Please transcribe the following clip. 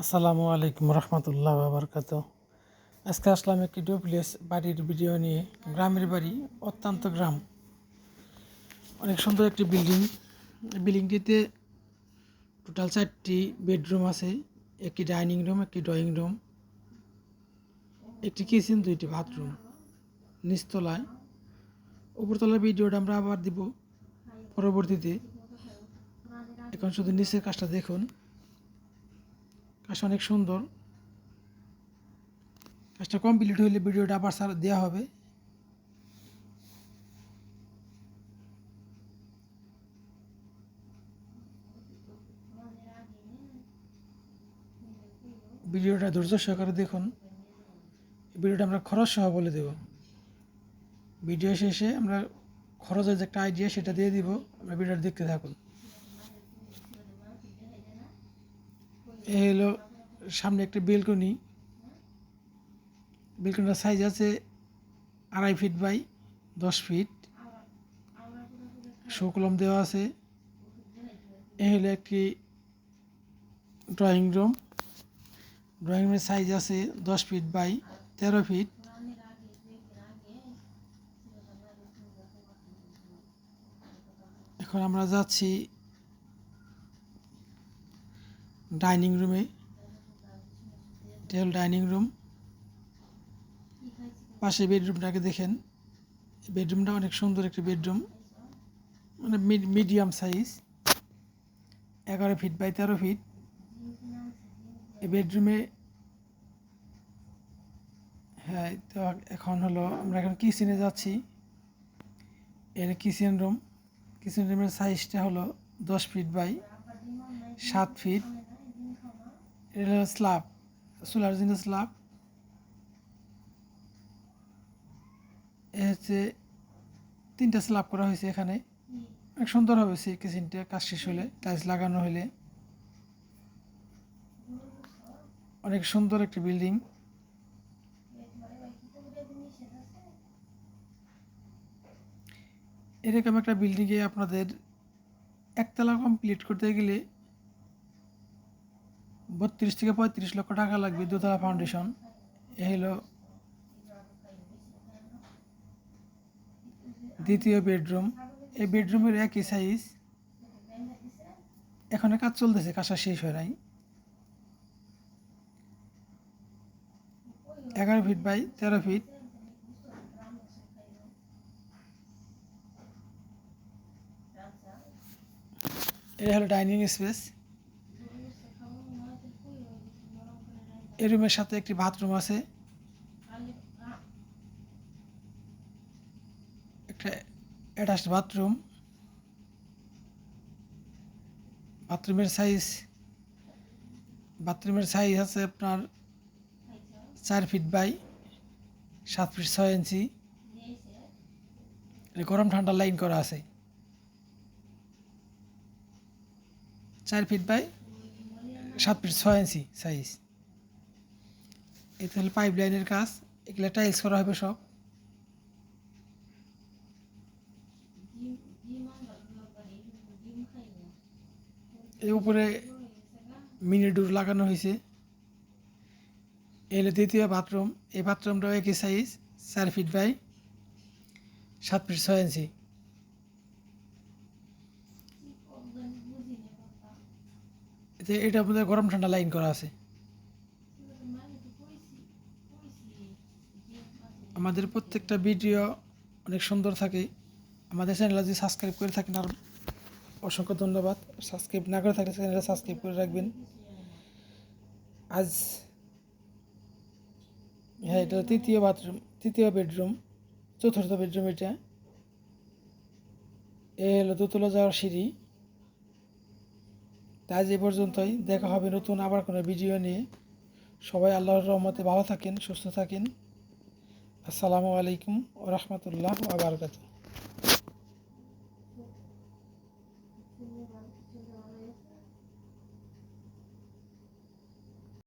আসসালামু আলাইকুম রহমতুল্লাহ বাবরকাত। আজকে আসলাম একটি ডুপ্লেস বাড়ির ভিডিও নিয়ে। গ্রামের বাড়ি অত্যন্ত গ্রাম। অনেক সুন্দর একটি বিল্ডিং। বিল্ডিংটিতে টোটাল চারটি বেডরুম আছে। একটি ডাইনিং রুম, একটি ড্রয়িং রুম, একটি কিচেন, দুইটি বাথরুম। নিচতলায়। উপরতলার ভিডিওটা আমরা আবার দিব পরবর্তীতে। এখন শুধু নিচের কাজটা দেখুন। কাজটা অনেক সুন্দর। কাজটা কমপ্লিট হইলে ভিডিওটা আবার সার দেওয়া হবে। ভিডিওটা ধৈর্য সহকারে দেখুন। ভিডিওটা আমরা খরচ সহ বলে দেব। ভিডিও শেষে আমরা খরচের যে একটা আইডিয়া সেটা দিয়ে দিব। আমরা ভিডিওটা দেখতে থাকুন। এ হলো সামনে একটা বেলকনি। বেলকনিটার সাইজ আছে আড়াই ফিট বাই দশ ফিট শোকলম দেওয়া আছে। এ হলো একটি ড্রয়িং রুম ড্রয়িং রুমের সাইজ আছে দশ ফিট বাই তেরো ফিট এখন আমরা যাচ্ছি ডাইনিং রুমে টেল ডাইনিং রুম। পাশে বেডরুমটাকে দেখেন। বেডরুমটা অনেক সুন্দর একটি বেডরুম। মানে মিডিয়াম সাইজ। এগারো ফিট বাই তেরো ফিট। এই বেডরুমে হ্যাঁ তো এখন হলো আমরা এখন কিচেনে যাচ্ছি। এর কিচেন রুম। কিচেন রুমের সাইজটা হলো দশ ফিট বাই সাত ফিট। এটা হলো স্ল্যাব। সোলার জন্য স্ল্যাব এ হচ্ছে তিনটা স্ল্যাব করা হয়েছে এখানে। অনেক সুন্দর হবে সেই কিচেনটা কাজ শেষ হলে, টাইলস লাগানো হলে। অনেক সুন্দর একটি বিল্ডিং। এরকম একটা বিল্ডিংয়ে আপনাদের একতলা কমপ্লিট করতে গেলে বত্রিশ থেকে পঁয়ত্রিশ লক্ষ টাকা লাগবে দোতলা ফাউন্ডেশন এ হলো দ্বিতীয় বেডরুম এই বেডরুমের একই সাইজ এখনও কাজ চলতেছে কাজটা শেষ হয় নাই। এগারো ফিট বাই তেরো ফিট এটা হলো ডাইনিং স্পেস এই রুমের সাথে একটি বাথরুম আছে। একটা অ্যাটাচড বাথরুম বাথরুমের সাইজ বাথরুমের সাইজ আছে আপনার চার ফিট বাই সাত ফিট ছয় ইঞ্চি। গরম ঠান্ডা লাইন করা আছে। চার ফিট বাই সাত ফিট ছয় ইঞ্চি সাইজ এতে হলো পাইপ লাইনের কাজ, এগুলো টাইলস করা হবে সব। এর উপরে মিনি ডোর লাগানো হয়েছে। এলে দ্বিতীয় বাথরুম এই বাথরুমটাও একই সাইজ চার ফিট বাই সাত ফিট ছয় ইঞ্চি এটার মধ্যে গরম ঠান্ডা লাইন করা আছে। আমাদের প্রত্যেকটা ভিডিও অনেক সুন্দর থাকে। আমাদের চ্যানেল যদি সাবস্ক্রাইব করে থাকেন, আর অসংখ্য ধন্যবাদ। সাবস্ক্রাইব না করে থাকলে চ্যানেলটা সাবস্ক্রাইব করে রাখবেন। আজ হ্যাঁ এটা তৃতীয় বাথরুম তৃতীয় বেডরুম চতুর্থ বেডরুম এটা। এ হলো দোতলা যাওয়ার সিঁড়ি। আজ এ পর্যন্তই। দেখা হবে নতুন আবার কোনো ভিডিও নিয়ে। সবাই আল্লাহর রহমতে ভালো থাকেন সুস্থ থাকেন। আসসালামু আলাইকুম রহমতুল্লাহ আবরকাত